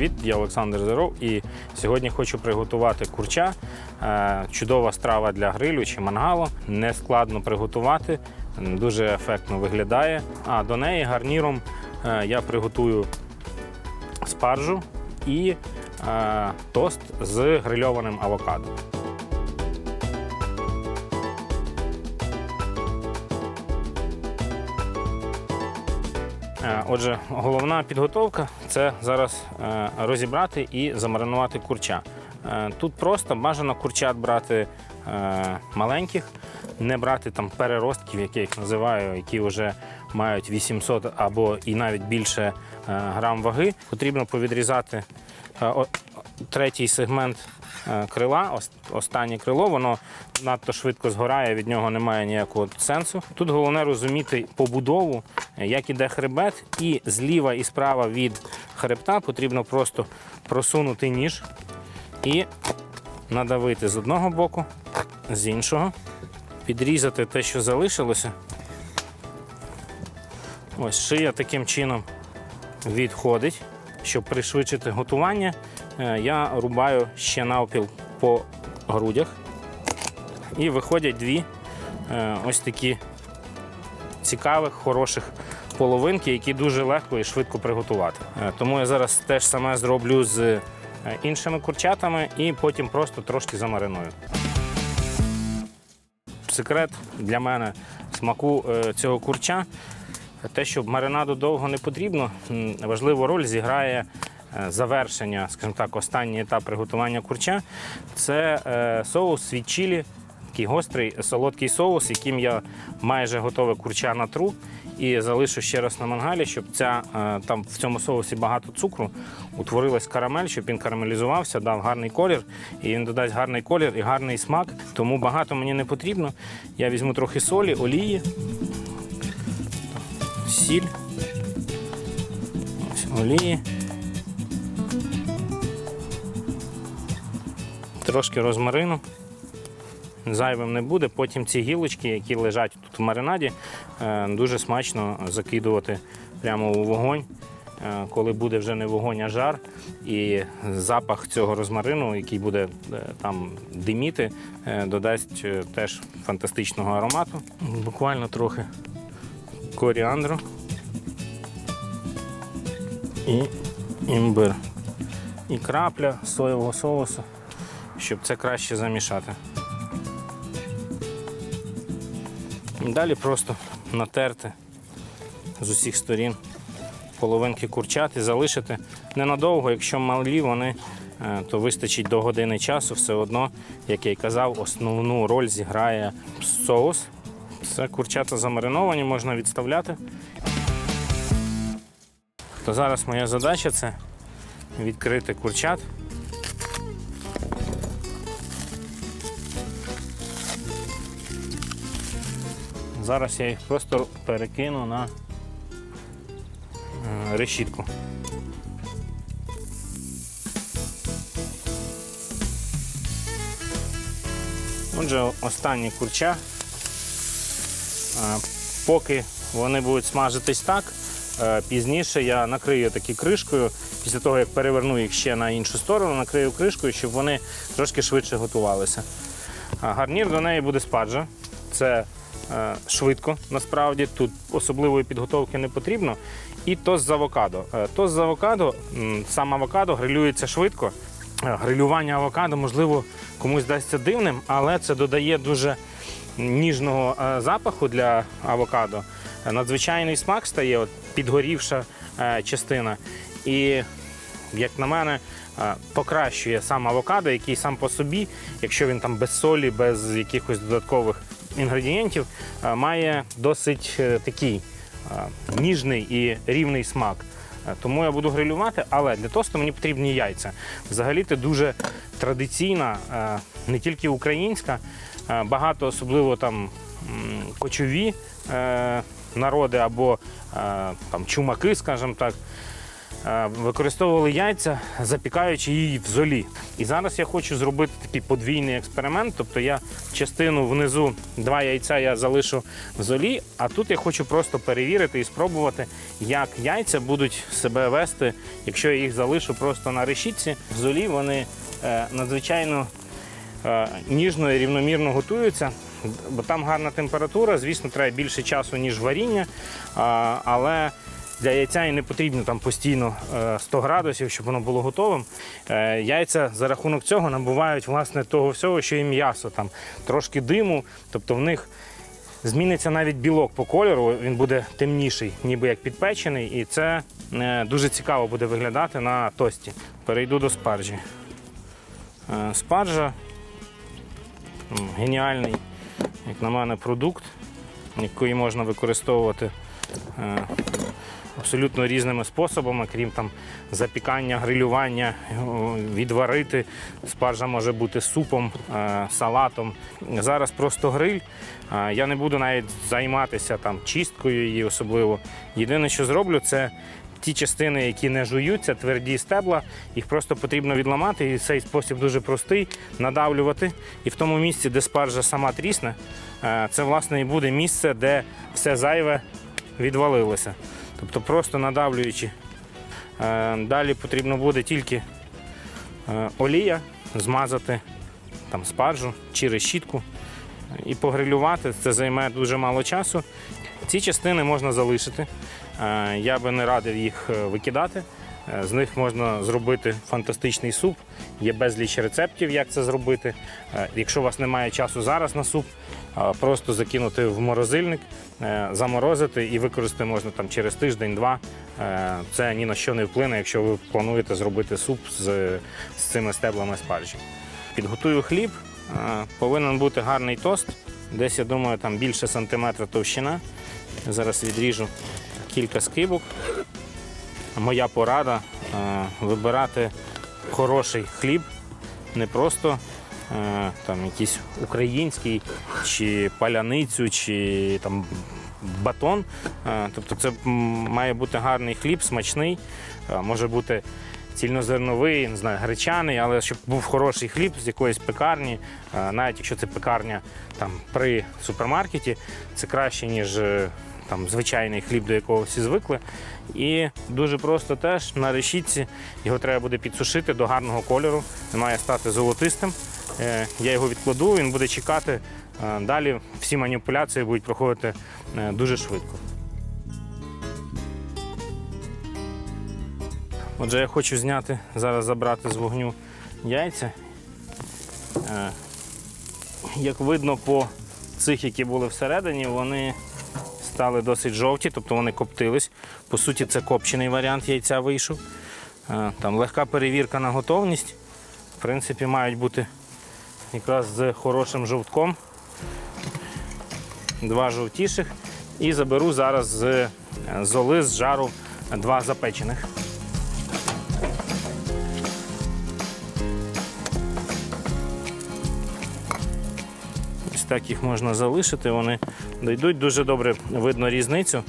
Привіт, я Олександр Зеров і сьогодні хочу приготувати курча. Е, Чудова страва для грилю чи мангалу. Не складно приготувати, дуже ефектно виглядає. А до неї гарніром е, я приготую спаржу і е, тост з грильованим авокадо. Отже, головна підготовка це зараз е, розібрати і замаринувати курча. Е, Тут просто бажано курчат брати е, маленьких, не брати там переростків, як я їх називаю, які вже мають 800 або і навіть більше грам ваги. Потрібно повідрізати третій сегмент крила, останнє крило, воно надто швидко згорає, від нього немає ніякого сенсу. Тут головне розуміти побудову, е, як іде хребет, і зліва і справа від хребта потрібно просто просунути ніж і надавити з одного боку, з іншого, підрізати те, що залишилося. Ось шия таким чином відходить. Щоб пришвидшити готування, е, я рубаю ще навпіл по грудях. І виходять дві е, ось такі цікавих, хороших половинки, які дуже легко і швидко приготувати. Е, Тому я зараз теж саме зроблю з е, іншими курчатами і потім просто трошки замариную. Секрет для мене смаку е, цього курча те, що маринаду довго не потрібно, важливу роль зіграє е, завершення, скажімо так, останній етап приготування курча. Це е, соус чилі, такий гострий солодкий соус, яким я майже готове курча натру і залишу ще раз на мангалі, щоб ця, е, там в цьому соусі багато цукру, утворилась карамель, щоб він карамелізувався, дав гарний колір, і він додасть гарний колір і гарний смак. Тому багато мені не потрібно. Я візьму трохи солі, олії, сіль, ось олії. Трошки розмарину. Зайвим не буде. Потім ці гілочки, які лежать тут в маринаді, е, дуже смачно закидувати прямо у вогонь, е, коли буде вже не вогонь, а жар. І запах цього розмарину, який буде е, там диміти, додасть теж фантастичного аромату. Буквально трохи коріандру і імбир. І крапля соєвого соусу, щоб це краще замішати. Далі просто натерти з усіх сторін половинки курчати, залишити ненадовго, якщо малі вони, е, то вистачить до години часу, все одно, як я й казав, основну роль зіграє соус. Це курчата замариновані, можна відставляти. То зараз моя задача це відкрити курчат. Зараз я їх просто перекину на е, решітку. Отже, останні курча. Е, Поки вони будуть смажитись так, е, пізніше я накрию такі кришкою. Після того, як переверну їх ще на іншу сторону, накрию кришкою, щоб вони трошки швидше готувалися. Гарнір до неї буде спаджа. Це швидко насправді. Тут особливої підготовки не потрібно. І тост з авокадо. Е, Тост з авокадо, сам авокадо грилюється швидко. Е, Грилювання авокадо, можливо, комусь здасться дивним, але це додає дуже ніжного е, запаху для авокадо. Е, Надзвичайний смак стає, от, підгорівша е, частина. І як на мене, е, покращує сам авокадо, який сам по собі, якщо він там без солі, без якихось додаткових інгредієнтів, е, має досить е, такий е, ніжний і рівний смак. Тому я буду грилювати, але для тосту мені потрібні яйця. Взагалі це дуже традиційна, не тільки українська, багато особливо там кочові народи або там чумаки, скажімо так. Е, використовували яйця, запікаючи її в золі. І зараз я хочу зробити такий подвійний експеримент. Тобто я частину внизу, два яйця я залишу в золі, а тут я хочу просто перевірити і спробувати, як яйця будуть себе вести, якщо я їх залишу просто на решітці. В золі вони е, надзвичайно е, ніжно і рівномірно готуються, бо там гарна температура. Звісно, треба більше часу, ніж варіння, але для яйця і не потрібно там постійно е, 100 градусів, щоб воно було готовим. Е, Яйця за рахунок цього набувають власне того всього, що і м'ясо, там трошки диму, тобто в них. Зміниться навіть білок по кольору, він буде темніший, ніби як підпечений, і це е, дуже цікаво буде виглядати на тості. Перейду до спаржі. Е, Спаржа геніальний, як на мене, продукт, який можна використовувати е, абсолютно різними способами, крім там запікання, грилювання, відварити. Спаржа може бути супом, е, салатом. Зараз просто гриль. Е, Я не буду навіть займатися там чисткою її особливо. Єдине, що зроблю, це ті частини, які не жуються, тверді стебла, їх просто потрібно відламати. І цей спосіб дуже простий надавлювати. І в тому місці, де спаржа сама трісне, е, це власне і буде місце, де все зайве відвалилося. Тобто просто надавлюючи. Е, Далі потрібно буде тільки е, олія змазати там спаржу чи решітку і погрилювати. Це займе дуже мало часу. Ці частини можна залишити. Е, Я би не радив їх викидати. Е, З них можна зробити фантастичний суп. Є безліч рецептів, як це зробити. Е, Якщо у вас немає часу зараз на суп, просто закинути в морозильник, е, заморозити і використати можна там через тиждень-два. Це ні на що не вплине, якщо ви плануєте зробити суп з, з цими стеблами спаржі. Підготую хліб. Повинен бути гарний тост. Десь, я думаю, там більше сантиметра товщина. Зараз відріжу кілька скибок. Моя порада е, вибирати хороший хліб, не просто е, там якийсь український, чи паляницю, чи там батон. Е, тобто це має бути гарний хліб, смачний, може бути цільнозерновий, не знаю, гречаний, але щоб був хороший хліб з якоїсь пекарні, навіть якщо це пекарня там при супермаркеті, це краще, ніж там звичайний хліб, до якого всі звикли. І дуже просто теж на решітці його треба буде підсушити до гарного кольору. Він має стати золотистим. Е, Я його відкладу, він буде чекати. Е, Далі всі маніпуляції будуть проходити е, дуже швидко. Отже, я хочу зняти, зараз забрати з вогню яйця. Як видно по цих, які були всередині, вони стали досить жовті, тобто вони коптились. По суті, це копчений варіант яйця вийшов. Е, Там легка перевірка на готовність. В принципі, мають бути якраз з хорошим жовтком. Два жовтіших. І заберу зараз з золи, з жару два запечених. Так їх можна залишити. Вони дійдуть дуже добре видно різницю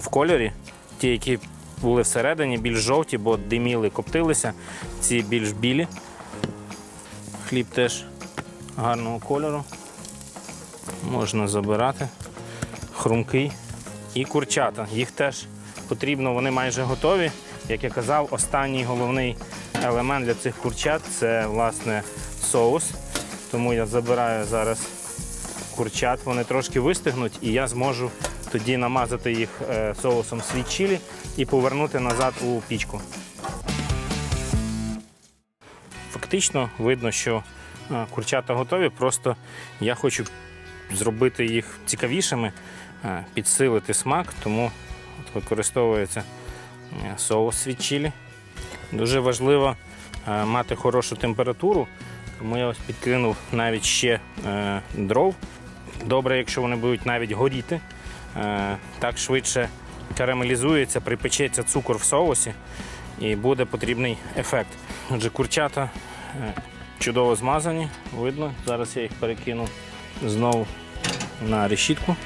в кольорі. Ті, які були всередині, більш жовті, бо диміли, коптилися, ці більш білі. Хліб теж гарного кольору. Можна забирати. Хрумкий. І курчата. Їх теж потрібно, вони майже готові. Як я казав, останній головний елемент для цих курчат це власне соус. Тому я забираю зараз курчат, вони трошки вистигнуть, і я зможу тоді намазати їх е, соусом світ чилі і повернути назад у пічку. Фактично видно, що е, курчата готові, просто я хочу зробити їх цікавішими, е, підсилити смак, тому використовується соус світ чилі. Дуже важливо мати хорошу температуру, тому я ось підкинув навіть ще дров. Добре, якщо вони будуть навіть горіти, е, так швидше карамелізується, припечеться цукор в соусі і буде потрібний ефект. Отже, курчата е, чудово змазані, видно. Зараз я їх перекину знову на решітку.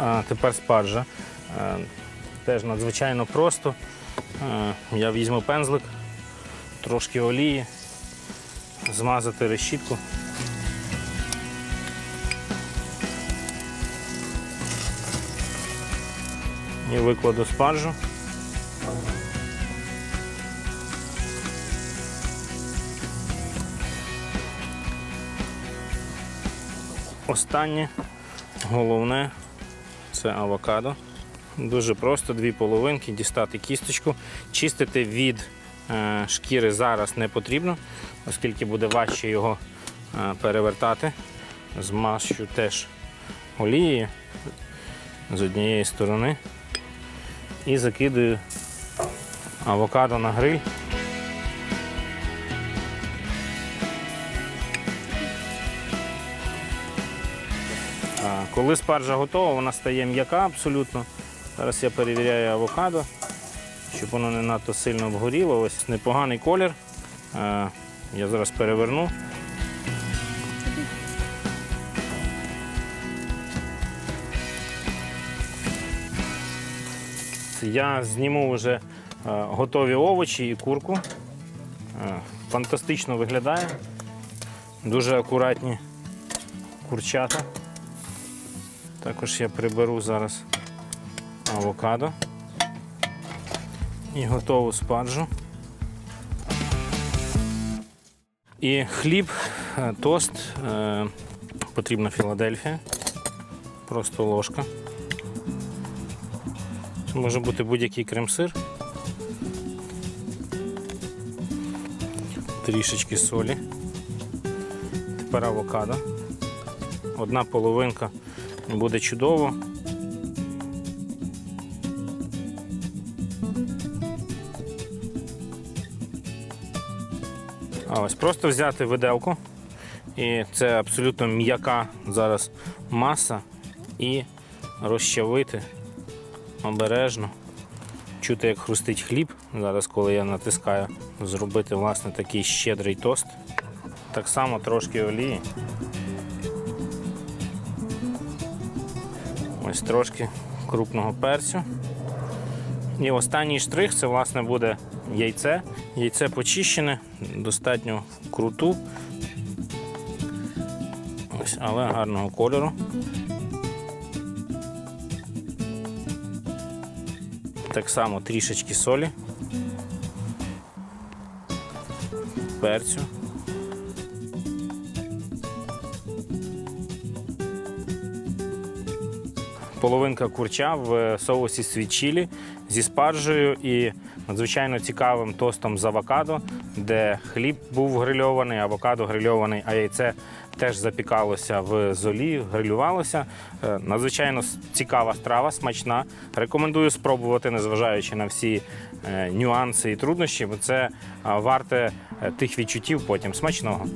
А тепер спаржа. Е, Теж надзвичайно просто. Я візьму пензлик, трошки олії, змазати решітку. І викладу спаржу. Останнє, головне, це авокадо. Дуже просто, дві половинки, дістати кісточку. Чистити від шкіри зараз не потрібно, оскільки буде важче його е, перевертати. Змащу теж олією з однієї сторони і закидаю авокадо на гриль. Коли спаржа готова, вона стає м'яка абсолютно. Зараз я перевіряю авокадо, щоб воно не надто сильно обгоріло. Ось непоганий колір. Е, Я зараз переверну. Я зніму вже е, готові овочі і курку. Е, Фантастично виглядає. Дуже акуратні курчата. Також я приберу зараз авокадо і готову спаржу. І хліб, е, тост, е, потрібна Філадельфія, просто ложка. Це може бути будь-який крем-сир. Трішечки солі. Тепер авокадо. Одна половинка буде чудово. Ось просто взяти виделку, і це абсолютно м'яка зараз маса, і розчавити обережно. Чути, як хрустить хліб. Зараз, коли я натискаю, зробити власне такий щедрий тост. Так само трошки олії. Ось трошки крупного перцю. І останній штрих це власне буде яйце. Яйце почищене, достатньо круту, Ось, але гарного кольору. Так само трішечки солі, перцю. половинка курча в соусі свічілі зі спаржею і надзвичайно цікавим тостом з авокадо, де хліб був грильований, авокадо грильований, а яйце теж запікалося в золі, грилювалося. Е, Надзвичайно цікава страва, смачна. Рекомендую спробувати, незважаючи на всі е, нюанси і труднощі, бо це варте е, тих відчуттів потім смачного.